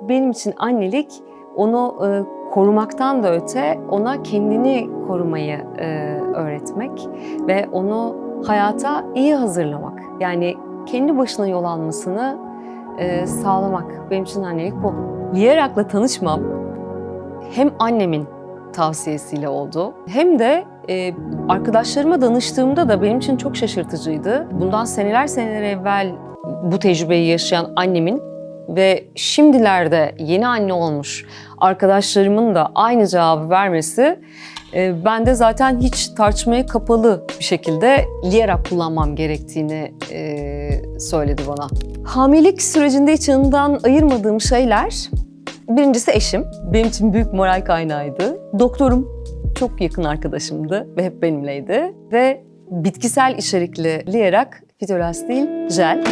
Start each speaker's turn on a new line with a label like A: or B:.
A: Benim için annelik onu e, korumaktan da öte ona kendini korumayı e, öğretmek ve onu hayata iyi hazırlamak. Yani kendi başına yol almasını e, sağlamak. Benim için annelik bu. Lierak'la tanışmam hem annemin tavsiyesiyle oldu hem de e, arkadaşlarıma danıştığımda da benim için çok şaşırtıcıydı. Bundan seneler seneler evvel bu tecrübeyi yaşayan annemin ve şimdilerde yeni anne olmuş arkadaşlarımın da aynı cevabı vermesi e, bende zaten hiç tartışmaya kapalı bir şekilde Lierak kullanmam gerektiğini e, söyledi bana. Hamilelik sürecinde hiç yanından ayırmadığım şeyler birincisi eşim. Benim için büyük moral kaynağıydı. Doktorum çok yakın arkadaşımdı ve hep benimleydi. Ve bitkisel içerikli Lierak fitolas değil, jel.